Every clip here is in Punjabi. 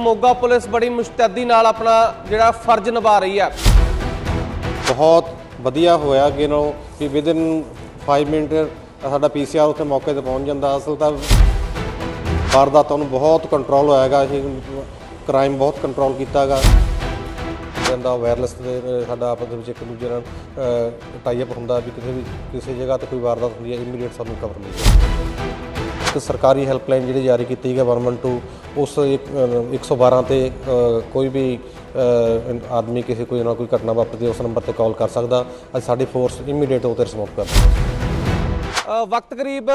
ਮੋਗਾ ਪੁਲਿਸ ਬੜੀ ਮੁਸ਼ਤੈਦੀ ਨਾਲ ਆਪਣਾ ਜਿਹੜਾ ਫਰਜ਼ ਨਿਭਾ ਰਹੀ ਹੈ। ਬਹੁਤ ਵਧੀਆ ਹੋਇਆ ਕਿ ਨੋ ਕਿ ਵਿਦਿਨ 5 ਮਿੰਟ ਸਾਡਾ ਪੀਸੀਆਰ ਉੱਥੇ ਮੌਕੇ ਤੇ ਪਹੁੰਚ ਜਾਂਦਾ। ਅਸਲ ਤਾਂ ਵਾਰਦਾਤਾਂ ਨੂੰ ਬਹੁਤ ਕੰਟਰੋਲ ਹੋਇਆਗਾ ਅਸੀਂ ਕ੍ਰਾਈਮ ਬਹੁਤ ਕੰਟਰੋਲ ਕੀਤਾਗਾ। ਜਾਂਦਾ ਵਾਇਰਲੈਸ ਦੇ, ਸਾਡਾ ਆਪਸ ਦੇ ਵਿੱਚ ਇੱਕ ਦੂਜੇ ਨਾਲ ਟਾਈ ਅਪ ਹੁੰਦਾ ਵੀ ਕਿਸੇ ਵੀ, ਕਿਸੇ ਜਗ੍ਹਾ ਤੇ ਕੋਈ ਵਾਰਦਾਤ ਹੁੰਦੀ ਹੈ ਇਮੀਡੀਏਟ ਸਾਨੂੰ ਕਵਰ ਮਿਲ ਹੈ ਇੱਕ ਸਰਕਾਰੀ ਹੈਲਪਲਾਈਨ ਜਿਹੜੀ ਜਾਰੀ ਕੀਤੀ ਗਈ 112 ਉਸ ਇੱਕ, ਅ, 112 ਤੇ ਕੋਈ ਵੀ ਆਦਮੀ ਕਿਸੇ ਕੋਈ ਨਾ ਕੋਈ ਘਟਨਾ ਵਾਪਰਦੀ ਉਸ ਨੰਬਰ ਤੇ ਕਾਲ ਕਰ ਸਕਦਾ। ਅੱਜ ਸਾਡੀ ਫੋਰਸ ਇਮੀਡੀਏਟ ਉਹ ਤੇ ਰਿਸਪੌਂਸ ਕਰਦੀ ਹੈ। ਵਕਤ ਕਰੀਬ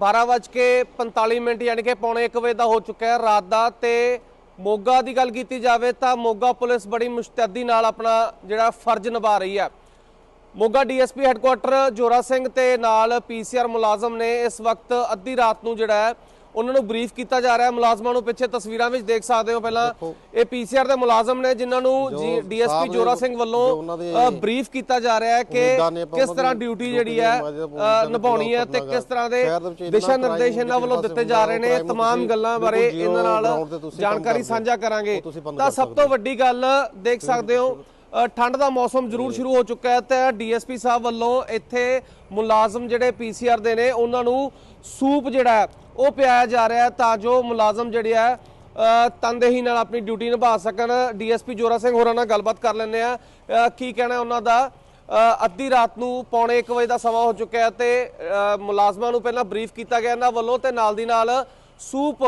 12:45 ਮਿੰਟ ਯਾਨੀ ਕਿ ਪੌਣੇ 1 ਵਜੇ ਦਾ ਹੋ ਚੁੱਕਿਆ ਹੈ ਰਾਤ ਦਾ ਤੇ ਮੋਗਾ ਦੀ ਗੱਲ ਕੀਤੀ ਜਾਵੇ ਤਾਂ ਮੋਗਾ ਪੁਲਿਸ ਬੜੀ ਮੁਸ਼ਤੈਦੀ ਨਾਲ ਆਪਣਾ ਜਿਹੜਾ ਫਰਜ਼ ਨਿਭਾ ਰਹੀ ਹੈ। ਮੋਗਾ ਡੀਐਸਪੀ ਹੈੱਡਕੁਆਟਰ ਜੋਰਾ ਸਿੰਘ ਤੇ ਨਾਲ ਪੀਸੀਆਰ ਮੁਲਾਜ਼ਮ ਨੇ ਇਸ ਵਕਤ ਅੱਧੀ ਰਾਤ ਨੂੰ ਜਿਹੜਾ ਹੈ ਉਹਨਾਂ ਨੂੰ ਬਰੀਫ ਕੀਤਾ ਜਾ ਰਿਹਾ ਹੈ ਮੁਲਾਜ਼ਮਾਂ ਨੂੰ ਪਿੱਛੇ ਤਸਵੀਰਾਂ ਵਿੱਚ ਦੇਖ ਸਕਦੇ ਹੋ ਪਹਿਲਾਂ ਇਹ ਪੀਸੀਆਰ ਦੇ ਮੁਲਾਜ਼ਮ ਨੇ ਜਿਨ੍ਹਾਂ ਨੂੰ ਡੀਐਸਪੀ ਸਾਹਿਬ ਜੋਰਾ ਨੇ- ਸਿੰਘ ਜੋ ਵੱਲੋਂ ਉਹਨਾਂ ਦੇ ਬਰੀਫ ਕੀਤਾ ਜਾ ਰਿਹਾ ਹੈ ਕਿ ਉਮੀਦਾਂ ਨੇ ਆਪਾਂ ਕਿਸ ਉਹਨਾਂ ਤਰ੍ਹਾਂ ਦੀ ਡਿਊਟੀ duty ਜਿਹੜੀ ਹੈ ਨਿਭਾਉਣੀ ਅ, ਹੈ, ਨਿਭਾਉਣੀ ਹੈ ਤੇ ਕਰਨਾ ਕਿਸ ਤਰ੍ਹਾਂ ਦੇ ਸ਼ਹਿਰ ਦੇ ਵਿੱਚ ਇੰਨਾ ਦਿਸ਼ਾ crime ਨਿਰਦੇਸ਼ ਇਹਨਾਂ ਵੱਲੋਂ ਕਿਸੇ ਦਿੱਤੇ ਪਾਸੇ ਜਾ ਰਹੇ ਨੇ crime ਨੂੰ तमाम ਤੁਸੀਂ ਗੱਲਾਂ ਬਾਰੇ ਬਿਲਕੁਲ ਇਹਨਾਂ ਨਾਲ ground ਤੇ ਤੁਸੀਂ ਕੰਮ ਜਾਣਕਾਰੀ ਕਰਦੇ ਸਾਂਝਾ ਕਰਾਂਗੇ ਉਹ ਤੁਸੀਂ ਬੰਦ ਤਾਂ ਕਰ ਸਭ ਤੋਂ ਵੱਡੀ ਗੱਲ ਦੇਖ ਸਕਦੇ ਹੋ ਅ, ਠੰਡ ਦਾ ਮੌਸਮ ਜ਼ਰੂਰ ਸ਼ੁਰੂ ਹੋ ਚੁੱਕਾ ਹੈ ਤੇ ਡੀਐਸਪੀ ਸਾਹਿਬ ਵੱਲੋਂ ਇੱਥੇ ਮੁਲਾਜ਼ਮ ਜਿਹੜੇ ਪੀਸੀਆਰ ਦੇ ਨੇ ਉਹਨਾਂ ਨੂੰ ਸੂਪ ਜਿਹੜਾ ਹੈ ਉਹ ਪਿਆਇਆ ਜਾ ਰਿਹਾ ਹੈ ਤਾਂ ਜੋ ਮੁਲਾਜ਼ਮ ਜਿਹੜੇ ਆ ਤਨਦੇਹੀ ਨਾਲ ਆਪਣੀ ਡਿਊਟੀ ਨਿਭਾ ਸਕਣ। ਡੀਐਸਪੀ ਜੋਰਾ ਸਿੰਘ ਹੋਰਾਂ ਨਾਲ ਗੱਲਬਾਤ ਕਰ ਲੈਂਦੇ ਆ ਕੀ ਕਹਿਣਾ ਹੈ ਉਹਨਾਂ ਦਾ? ਅੱਧੀ ਰਾਤ ਨੂੰ ਪੌਣੇ 1 ਵਜੇ ਦਾ ਸਮਾਂ ਹੋ ਚੁੱਕਿਆ ਹੈ ਤੇ ਮੁਲਾਜ਼ਮਾਂ ਨੂੰ ਪਹਿਲਾਂ ਬਰੀਫ ਕੀਤਾ ਗਿਆ ਇਹਨਾਂ ਵੱਲੋਂ ਤੇ ਨਾਲ ਦੀ ਨਾਲ ਸੂਪ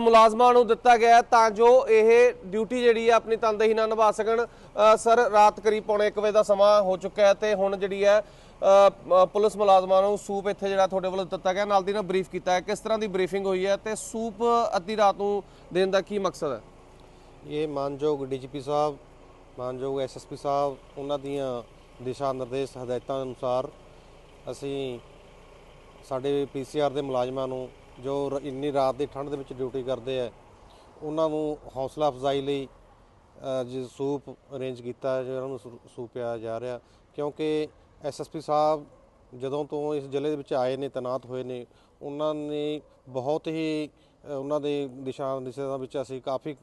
ਮੁਲਾਜ਼ਮਾਂ ਨੂੰ ਦਿੱਤਾ ਗਿਆ ਤਾਂ ਜੋ ਇਹ ਡਿਊਟੀ ਜਿਹੜੀ ਹੈ ਆਪਣੀ ਤਨਦੇਹੀ ਨਾਲ ਨਿਭਾ ਸਕਣ। ਸਰ, ਰਾਤ ਕਰੀਬ ਪੌਣੇ 1 ਵਜੇ ਦਾ ਸਮਾਂ ਹੋ ਚੁੱਕਾ ਹੈ ਤੇ ਹੁਣ ਜਿਹੜੀ ਹੈ ਪੁਲਿਸ ਮੁਲਾਜ਼ਮਾਂ ਨੂੰ ਸੂਪ ਇੱਥੇ ਜਿਹੜਾ ਤੁਹਾਡੇ ਵੱਲੋਂ ਦਿੱਤਾ ਗਿਆ। ਨਾਲ ਦੀ ਨਾਲ ਬਰੀਫ ਕੀਤਾ ਹੈ। ਕਿਸ ਤਰ੍ਹਾਂ ਦੀ ਬਰੀਫਿੰਗ ਹੋਈ ਹੈ ਤੇ ਸੂਪ ਅੱਧੀ ਰਾਤ ਨੂੰ ਦੇਣ ਦਾ ਕੀ ਮਕਸਦ ਹੈ? ਇਹ ਮਾਨਯੋਗ ਡੀਜੀਪੀ ਸਾਹਿਬ, ਮਾਨਯੋਗ ਐਸਐਸਪੀ ਸਾਹਿਬ, ਉਹਨਾਂ ਦੀਆਂ ਦਿਸ਼ਾ ਨਿਰਦੇਸ਼, ਹਦਾਇਤਾਂ ਅਨੁਸਾਰ ਅਸੀਂ ਸਾਡੇ ਪੀਸੀਆਰ ਦੇ ਮੁਲਾਜ਼ਮਾਂ ਨੂੰ ਜੋ ਰ- ਇੰਨੀ ਰਾਤ ਦੀ ਠੰਡ ਦੇ ਵਿੱਚ ਡਿਊਟੀ ਕਰਦੇ ਆ ਉਹਨਾਂ ਨੂੰ ਹੌਸਲਾ ਅਫਜ਼ਾਈ ਲਈ ਅ, ਜੀ ਸੂਪ ਅਰੇਂਜ ਕੀਤਾ ਹੈ, ਜਿਹੜਾ ਨੂੰ ਸੂ- ਸੂਪ ਪਿਆ ਜਾ ਰਿਹਾ ਕਿਉਂਕਿ ਐਸਐਸਪੀ ਸਾਹਿਬ ਜਦੋਂ ਤੋਂ ਇਸ ਜ਼ਿਲ੍ਹੇ ਦੇ ਵਿੱਚ ਆਏ ਨੇ ਤੈਨਾਤ ਹੋਏ ਨੇ ਉਹਨਾਂ ਨੇ ਬਹੁਤ ਹੀ ਅ, ਉਹਨਾਂ ਦੇ ਦਿਸ਼ਾ ਨਿਰਦੇਸ਼ਾਂ ਵਿੱਚ ਅਸੀਂ ਕਾਫੀ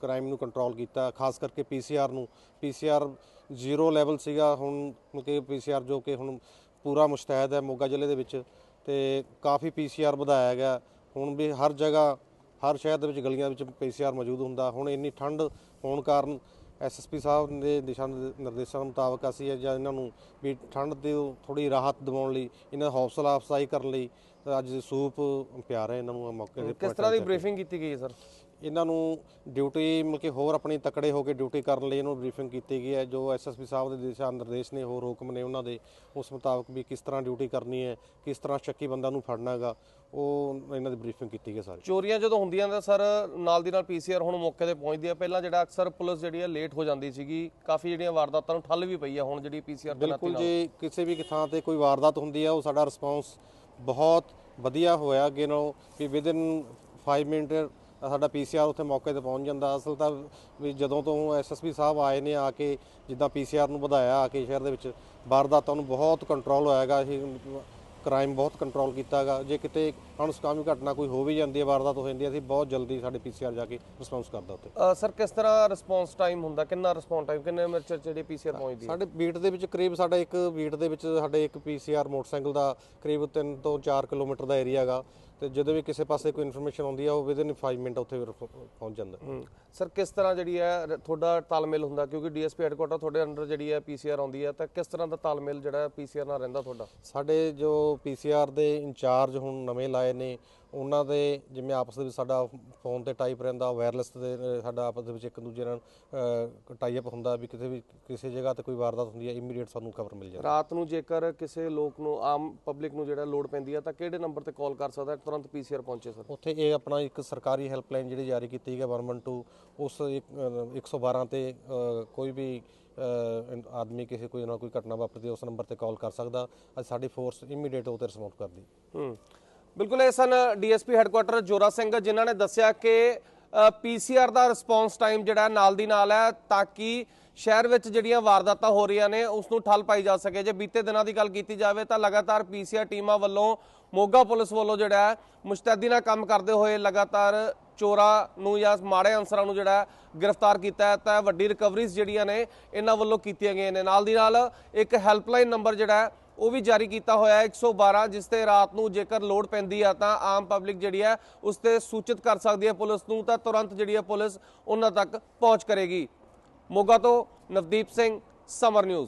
ਕ੍ਰਾਈਮ ਨੂੰ ਕੰਟਰੋਲ ਕੀਤਾ ਖਾਸ ਕਰਕੇ ਪੀਸੀਆਰ ਨੂੰ। ਪੀਸੀਆਰ ਜ਼ੀਰੋ ਲੈਵਲ ਸੀਗਾ ਹੁਣ ਕਿ ਪੀਸੀਆਰ ਜੋ ਕਿ ਹੁਣ ਪੂਰਾ ਮੁਸ਼ਤੈਦ ਹੈ ਮੋਗਾ ਜ਼ਿਲ੍ਹੇ ਦੇ ਵਿੱਚ। ਤੇ ਕਾਫੀ ਪੀਸੀਆਰ ਵਧਾਇਆ ਗਿਆ। ਹੁਣ ਵੀ ਹਰ ਜਗ੍ਹਾ ਹਰ ਸ਼ਹਿਰ ਦੇ ਵਿੱਚ ਗਲੀਆਂ ਵਿੱਚ ਪੀਸੀਆਰ ਮੌਜੂਦ ਹੁੰਦਾ। ਹੁਣ ਇੰਨੀ ਠੰਡ ਹੋਣ ਕਾਰਨ ਐਸਐਸਪੀ ਸਾਹਿਬ ਦੇ ਦਿਸ਼ਾ ਨਿਰ- ਨਿਰਦੇਸ਼ਾਂ ਮੁਤਾਬਕ ਅਸੀਂ ਜਾਂ ਇਹਨਾਂ ਨੂੰ ਵੀ ਠੰਡ ਦੇ ਥੋੜੀ ਰਾਹਤ ਦਿਵਾਉਣ ਲਈ ਇਹਨਾਂ ਦਾ ਹੌਸਲਾ ਅਫਜ਼ਾਈ ਕਰਨ ਲਈ ਅੱਜ ਸੂਪ ਪਿਆ ਰਹੇ ਇਹਨਾਂ ਨੂੰ ਮੌਕੇ ਦੇ ਕਿਸ ਤਰ੍ਹਾਂ ਦੀ ਬਰੀਫਿੰਗ ਕੀਤੀ ਗਈ ਹੈ ਸਰ? ਇਹਨਾਂ ਨੂੰ ਡਿਊਟੀ ਮਤਲਬ ਕਿ ਹੋਰ ਆਪਣੀ ਤਕੜੇ ਹੋ ਕੇ ਡਿਊਟੀ ਕਰਨ ਲਈ ਇਹਨੂੰ ਬਰੀਫਿੰਗ ਕੀਤੀ ਗਈ ਹੈ ਜੋ ਐਸਐਸਪੀ ਸਾਹਿਬ ਦੇ ਦਿਸ਼ਾ ਨਿਰਦੇਸ਼ ਨੇ ਹੋਰ ਹੁਕਮ ਨੇ ਉਹਨਾਂ ਦੇ ਉਸ ਮੁਤਾਬਕ ਵੀ ਕਿਸ ਤਰ੍ਹਾਂ ਡਿਊਟੀ ਕਰਨੀ ਹੈ ਕਿਸ ਤਰ੍ਹਾਂ ਸ਼ੱਕੀ ਬੰਦਾ ਨੂੰ ਫੜਨਾ ਹੈਗਾ ਉਹ ਇਹਨਾਂ ਦੀ ਬਰੀਫਿੰਗ ਕੀਤੀ ਗਈ ਸਾਰੀ। ਚੋਰੀਆਂ ਜਦੋਂ ਹੁੰਦੀਆਂ ਨੇ ਸਰ ਨਾਲ ਦੀ ਨਾਲ ਪੀਸੀਆਰ ਹੁਣ ਮੌਕੇ ਤੇ ਪਹੁੰਚਦੀ ਹੈ। ਪਹਿਲਾਂ ਜਿਹੜਾ ਅਕਸਰ ਪੁਲਿਸ ਜਿਹੜੀ ਹੈ ਲੇਟ ਹੋ ਜਾਂਦੀ ਸੀਗੀ ਕਾਫੀ ਜਿਹੜੀਆਂ ਵਾਰਦਾਤਾਂ ਨੂੰ ਠੱਲ ਵੀ ਪਈ ਹੈ ਹੁਣ ਜਿਹੜੀ ਪੀਸੀਆਰ ਦੇ ਬਿਲਕੁਲ ਜੇ ਕਿਸੇ ਵੀ ਥਾਂ ਤੇ ਕੋਈ ਵਾਰਦਾਤ ਹੁੰਦੀ ਹੈ ਉਹ ਸਾਡਾ ਰਿਸਪੌਂਸ ਬਹੁਤ ਵਧੀਆ ਹੋਇਆ ਕਿ ਨੋ ਵੀ ਵਿਦਿਨ 5 ਮਿੰਟ ਸਾਡਾ ਪੀਸੀਆਰ ਉੱਥੇ ਮੌਕੇ ਤੇ ਪਹੁੰਚ ਜਾਂਦਾ। ਅਸਲ ਤਾਂ ਵੀ ਜਦੋਂ ਤੋਂ ਐਸਐਸਪੀ ਸਾਹਿਬ ਆਏ ਨੇ ਆ ਕੇ ਜਿੱਦਾਂ ਪੀਸੀਆਰ ਨੂੰ ਵਧਾਇਆ ਆ ਕੇ ਸ਼ਹਿਰ ਦੇ ਵਿੱਚ ਵਾਰਦਾਤਾਂ ਨੂੰ ਬਹੁਤ ਕੰਟਰੋਲ ਹੋਇਆਗਾ। ਅਸੀਂ ਕ੍ਰਾਈਮ ਬਹੁਤ ਕੰਟਰੋਲ ਕੀਤਾਗਾ। ਜੇ ਕਿਤੇ ਅਣਸੁਖਾਵੀ ਘਟਨਾ ਕੋਈ ਹੋ ਵੀ ਜਾਂਦੀ ਹੈ ਵਾਰਦਾਤ ਹੋ ਜਾਂਦੀ ਹੈ। ਅਸੀਂ ਬਹੁਤ ਜਲਦੀ ਸਾਡੇ ਪੀਸੀਆਰ ਜਾ ਕੇ ਰਿਸਪੌਂਸ ਕਰਦਾ ਉੱਥੇ। ਸਰ ਕਿਸ ਤਰ੍ਹਾਂ ਰਿਸਪੌਂਸ ਟਾਈਮ ਹੁੰਦਾ? ਕਿੰਨਾ ਰਿਸਪੌਂਸ ਟਾਈਮ ਕਿੰਨੇ ਮਿੰਟ ਚ ਜਿਹੜੀ ਪੀਸੀਆਰ ਪਹੁੰਚਦੀ ਸਾਡੇ ਬੀਟ ਦੇ ਵਿੱਚ ਕਰੀਬ ਸਾਡਾ ਇੱਕ ਬੀਟ ਦੇ ਵਿੱਚ ਸਾਡੇ ਇੱਕ ਪੀਸੀਆਰ ਮੋਟਰਸਾਈਕਲ ਦਾ ਕਰੀਬ 3 ਤੋਂ 4 ਕਿਲੋਮੀਟਰ ਦਾ ਏਰੀਆ ਹੈਗਾ। ਤੇ ਜਦੋਂ ਵੀ ਕਿਸੇ ਪਾਸੇ ਕੋਈ ਇਨਫੋਰਮੇਸ਼ਨ ਆਉਂਦੀ ਆ ਉਹ ਵਿਦਿਨ 5 ਮਿੰਟ ਉੱਥੇ ਪਹੁੰਚ ਜਾਂਦਾ। ਸਰ ਕਿਸ ਤਰ੍ਹਾਂ ਜਿਹੜੀ ਹੈ ਤੁਹਾਡਾ ਤਾਲਮੇਲ ਹੁੰਦਾ? ਕਿਉਂਕਿ ਡੀਐਸਪੀ ਹੈੱਡਕੁਆਟਰ ਤੁਹਾਡੇ ਅੰਡਰ ਜਿਹੜੀ ਹੈ ਪੀਸੀਆਰ ਆਉਂਦੀ ਹੈ ਤਾਂ ਕਿਸ ਤਰ੍ਹਾਂ ਦਾ ਤਾਲਮੇਲ ਜਿਹੜਾ ਪੀਸੀਆਰ ਨਾਲ ਰਹਿੰਦਾ ਤੁਹਾਡਾ? ਸਾਡੇ ਜੋ ਪੀਸੀਆਰ ਦੇ ਇੰਚਾਰਜ ਹੁਣ ਨਵੇਂ ਲਾਏ ਨੇ ਉਹਨਾਂ ਦੇ ਜਿਵੇਂ ਆਪਸ ਦੇ ਵਿੱਚ ਸਾਡਾ ਫੋਨ ਤੇ ਟਾਈਪ ਰਹਿੰਦਾ ਵਾਇਰਲੈਸ ਤੇ ਸਾਡਾ ਆਪਸ ਦੇ ਵਿੱਚ ਇੱਕ ਦੂਜੇ ਨਾਲ ਟਾਈ ਅਪ ਹੁੰਦਾ ਵੀ ਕਿਸੇ ਵੀ ਕਿਸੇ ਜਗ੍ਹਾ ਤੇ ਕੋਈ ਵਾਰਦਾਤ ਹੁੰਦੀ ਹੈ ਇਮੀਡੀਏਟ ਸਾਨੂੰ ਖਬਰ ਮਿਲ ਜਾਂਦੀ ਰਾਤ ਨੂੰ ਜੇਕਰ ਕਿਸੇ ਲੋਕ ਨੂੰ ਆਮ ਪਬਲਿਕ ਨੂੰ ਜਿਹੜਾ ਲੋਡ ਪੈਂਦੀ ਹੈ ਤਾਂ ਕਿਹੜੇ ਨੰਬਰ ਤੇ ਕਾਲ ਕਰ ਸਕਦਾ? ਤੁਰੰਤ ਪੀਸੀਆਰ ਪਹੁੰਚੇ ਸਰ ਉੱਥੇ ਇਹ ਆਪਣਾ ਇੱਕ ਸਰਕਾਰੀ ਹੈਲਪਲਾਈਨ ਜਿਹੜੀ ਜਾਰੀ ਕੀਤੀ ਗਈ 112 ਉਸ ਇੱਕ, ਅ, 112 ਤੇ ਕੋਈ ਵੀ ਆਦਮੀ ਕਿਸੇ ਕੋਈ ਨਾ ਕੋਈ ਘਟਨਾ ਵਾਪਰਦੀ ਉਸ ਨੰਬਰ ਤੇ ਕਾਲ ਕਰ ਸਕਦਾ। ਅੱਜ ਸਾਡੀ ਫੋਰਸ ਇਮੀਡੀਏਟ ਉਹ ਤੇ ਰਿਸਪੌਂਸ ਕਰਦੀ। ਹੂੰ। ਬਿਲਕੁਲ, ਇਹ ਸਨ ਡੀਐਸਪੀ ਹੈੱਡਕੁਆਟਰ ਜੋਰਾ ਸਿੰਘ, ਜਿਨ੍ਹਾਂ ਨੇ ਦੱਸਿਆ ਕਿ ਪੀਸੀਆਰ ਦਾ ਰਿਸਪੌਂਸ ਟਾਈਮ ਜਿਹੜਾ ਨਾਲ ਦੀ ਨਾਲ ਹੈ, ਤਾਂ ਕਿ ਸ਼ਹਿਰ ਵਿੱਚ ਜਿਹੜੀਆਂ ਵਾਰਦਾਤਾਂ ਹੋ ਰਹੀਆਂ ਨੇ ਉਸ ਨੂੰ ਠੱਲ ਪਾਈ ਜਾ ਸਕੇ। ਜੇ ਬੀਤੇ ਦਿਨਾਂ ਦੀ ਗੱਲ ਕੀਤੀ ਜਾਵੇ, ਤਾਂ ਲਗਾਤਾਰ ਪੀਸੀਆਰ ਟੀਮਾਂ ਵੱਲੋਂ ਮੋਗਾ ਪੁਲਿਸ ਵੱਲੋਂ ਜਿਹੜਾ ਮੁਸ਼ਤੈਦੀ ਨਾਲ ਕੰਮ ਕਰਦੇ ਹੋਏ ਲਗਾਤਾਰ ਚੋਰਾਂ ਨੂੰ ਜਾਂ ਮਾੜੇ ਅਨਸਰਾਂ ਨੂੰ ਜਿਹੜਾ ਗ੍ਰਿਫਤਾਰ ਕੀਤਾ ਹੈ, ਤਾਂ ਵੱਡੀ ਰਿਕਵਰੀਜ਼ ਜਿਹੜੀਆਂ ਨੇ, ਇਹਨਾਂ ਵੱਲੋਂ ਕੀਤੀਆਂ ਗਈਆਂ ਨੇ। ਨਾਲ ਦੀ ਨਾਲ ਇੱਕ ਹੈਲਪਲਾਈਨ ਨੰਬਰ ਜਿਹੜਾ ਉਹ ਵੀ ਜਾਰੀ ਕੀਤਾ ਹੋਇਆ ਹੈ। 112 ਜਿਸ ਤੇ ਰਾਤ ਨੂੰ ਜੇਕਰ ਲੋੜ ਪੈਂਦੀ ਆ ਤਾਂ ਆਮ ਪਬਲਿਕ ਜਿਹੜੀ ਹੈ, ਉਸ ਤੇ ਸੂਚਿਤ ਕਰ ਸਕਦੀ ਹੈ ਪੁਲਿਸ ਨੂੰ, ਤਾਂ ਤੁਰੰਤ ਜਿਹੜੀ ਹੈ ਪੁਲਿਸ ਉਹਨਾਂ ਤੱਕ ਪਹੁੰਚ ਕਰੇਗੀ। ਮੋਗਾ ਤੋਂ ਨਵਦੀਪ ਸਿੰਘ, ਸਮਰ ਨਿਊਜ਼।